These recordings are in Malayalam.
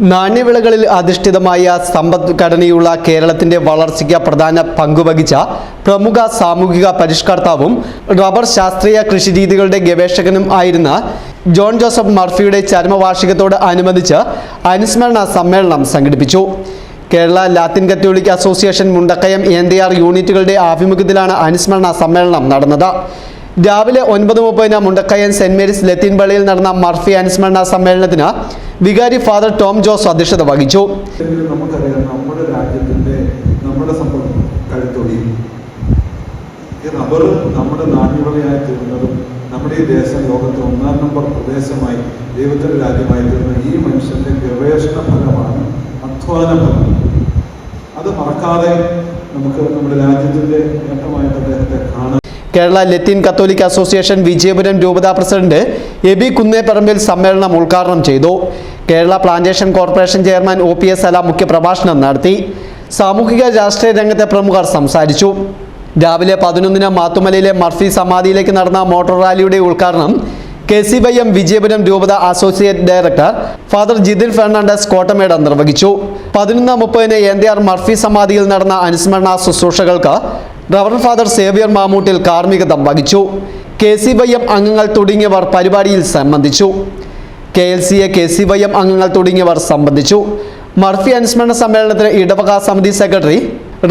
നാണ്യവിളകളിൽ അധിഷ്ഠിതമായ സമ്പദ്ഘടനയുള്ള കേരളത്തിന്റെ വളർച്ചയ്ക്ക് പ്രധാന പങ്കുവഹിച്ച പ്രമുഖ സാമൂഹിക പരിഷ്കർത്താവും റബ്ബർ ശാസ്ത്രീയ കൃഷിരീതികളുടെ ഗവേഷകനും ആയിരുന്ന ജോൺ ജോസഫ് മർഫിയുടെ ചരമവാർഷികത്തോട് അനുബന്ധിച്ച് അനുസ്മരണ സമ്മേളനം സംഘടിപ്പിച്ചു. Kerala Latin catholic association Mundakkayam N യൂണിറ്റുകളുടെ ആഭിമുഖ്യത്തിലാണ് അനുസ്മരണ സമ്മേളനം നടന്നത്. രാവിലെ ഒൻപത് മുപ്പതിന് മുണ്ടക്കയൻ സെന്റ് മേരീസ് ലത്തീൻ പള്ളിയിൽ നടന്ന മർഫി അനുസ്മരണ സമ്മേളനത്തിന് വികാരി ഫാദർ ടോം ജോസ് അധ്യക്ഷത വഹിച്ചു. നമുക്കറിയാം നമ്മുടെ രാജ്യത്തിന്റെ നമ്മുടെ കരുത്തൊടി ഈ റബ്ബർ നമ്മുടെ നാണ്യവിളയായി തീർന്നതും നമ്മുടെ ദേശം ലോകത്തെ ഒന്നാം നമ്പർ പ്രദേശമായി ദൈവത്തിന്റെ രാജ്യമായി തീർന്ന ഈ മനുഷ്യന്റെ ഗവേഷണ ഫലമാണ് അധ്വാന ഫലം. അത് മറക്കാതെ നമുക്ക് നമ്മുടെ രാജ്യത്തിന്റെ നേട്ടമായിട്ട് അദ്ദേഹത്തെ കാണാൻ Kerala Latin catholic association Vijayapuram രൂപതാ പ്രസിഡന്റ് എബി കുന്നേപ്പറമ്പിൽ സമ്മേളനം ഉദ്ഘാടനം ചെയ്തു. Kerala plantation corporation chairman O P S Sala മുഖ്യപ്രഭാഷണം നടത്തി. സാമൂഹിക രാഷ്ട്രീയ രംഗത്തെ പ്രമുഖർ സംസാരിച്ചു. രാവിലെ പതിനൊന്നിന് മാത്തുമലയിലെ മർഫി സമാധിയിലേക്ക് നടന്ന മോട്ടോർ റാലിയുടെ ഉദ്ഘാടനം K C Y M Vijayapuram രൂപത associate director father Jithin Fernandez Kottameda നിർവഹിച്ചു. പതിനൊന്ന് മുപ്പതിന് എൻ ഡി ആർ മർഫി സമാധിയിൽ നടന്ന അനുസ്മരണ ശുശ്രൂഷകൾക്ക് റവർ ഫാദർ സേവിയർ മാമൂട്ടിൽ കാർമ്മികത്വം വഹിച്ചു. കെ സി വൈ എം അംഗങ്ങൾ തുടങ്ങിയവർ പരിപാടിയിൽ സംബന്ധിച്ചു. K L C A K C Y M അംഗങ്ങൾ തുടങ്ങിയവർ സംബന്ധിച്ചു. മർഫി അനുസ്മരണ സമ്മേളനത്തിന് ഇടവക സമിതി സെക്രട്ടറി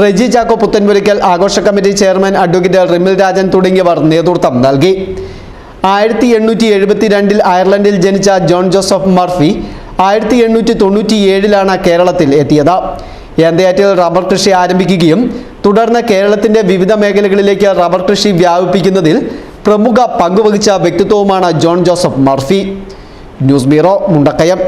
റെജി ചാക്കോ പുത്തൻപുരിക്കൽ ആഘോഷ committee chairman advocate Rimil Rajan തുടങ്ങിയവർ നേതൃത്വം നൽകി. ആയിരത്തി എണ്ണൂറ്റി എഴുപത്തി രണ്ടിൽ അയർലൻഡിൽ ജനിച്ച ജോൺ ജോസഫ് മർഫി ആയിരത്തി എണ്ണൂറ്റി തൊണ്ണൂറ്റി ഏഴിലാണ് കേരളത്തിൽ എത്തിയത്. എന്തയാറ്റിൽ റബ്ബർ കൃഷി ആരംഭിക്കുകയും തുടർന്ന് കേരളത്തിന്റെ വിവിധ മേഖലകളിലേക്ക് റബ്ബർ കൃഷി വ്യാപിപ്പിക്കുന്നതിൽ പ്രമുഖ പങ്കുവഹിച്ച വ്യക്തിത്വവുമാണ് John Joseph Murphy. News bureau Mundakkayam.